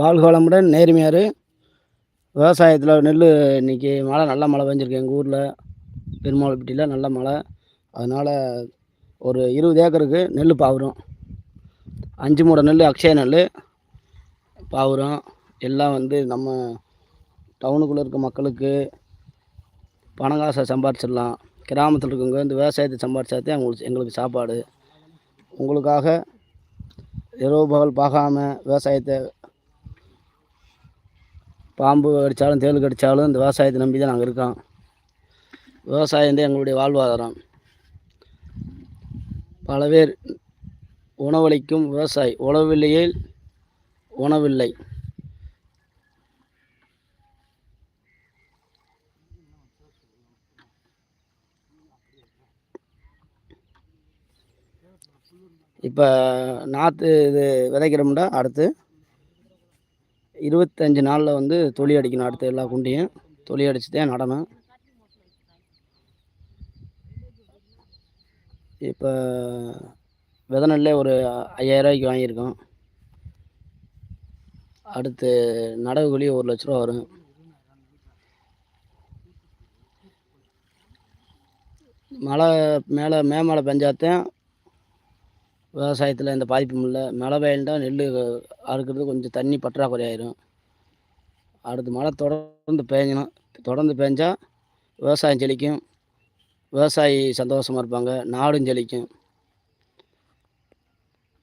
வாழ்க வளமுடன் நேர்மையார். விவசாயத்தில் நெல் இன்றைக்கி மழை நல்ல மழை பெஞ்சிருக்கு எங்கள் ஊரில். பெருமாள்பட்டியில் நல்ல மழை. அதனால் ஒரு இருபது ஏக்கருக்கு நெல் பாவுறோம். அஞ்சு மூடை நெல் அக்ஷய நெல் பாவுறோம். எல்லாம் வந்து நம்ம டவுனுக்குள்ளே இருக்க மக்களுக்கு பணம் காசை சம்பாரிச்சிடலாம். கிராமத்தில் இருக்கவங்க இந்த விவசாயத்தை சம்பாரிச்சாதே அவங்களுக்கு எங்களுக்கு சாப்பாடு. உங்களுக்காக இரவு பகல் பார்க்காம விவசாயத்தை பாம்பு கடித்தாலும் தேள் கடித்தாலும் இந்த விவசாயத்தை நம்பி தான் நாங்கள் இருக்கோம். விவசாயம் தான் எங்களுடைய வாழ்வாதாரம். பல பேர் உணவளிக்கும் விவசாயி. உழவில்லையே உணவில்லை. இப்போ நாற்று இது விதைக்கிறோம்னா அடுத்து. இருபத்தஞ்சி நாளில் வந்து தொழி அடிக்கணும் அடுத்த எல்லா குண்டியும். தொழி அடித்து தான் நடணும் இப்போ விதை நெல்லே ஒரு ஐயாயிரரூவாய்க்கு வாங்கியிருக்கோம். அடுத்து நடவு கூலி ஒரு லட்ச ரூபா வரும். மழை மேலே மே மழை பெஞ்சாத்தான் விவசாயத்தில் எந்த பாதிப்பும் இல்லை. மழை பெய்யண்டா நெல் அறுக்கிறது கொஞ்சம் தண்ணி பற்றாக்குறை ஆயிரும். அடுத்து மழை தொடர்ந்து பெஞ்சணும் தொடர்ந்து பெஞ்சால் விவசாயம் செழிக்கும். விவசாயி சந்தோஷமாக இருப்பாங்க. நாடும் செழிக்கும்.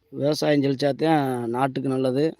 விவசாயம் செழிச்சாத்தான் நாட்டுக்கு நல்லது.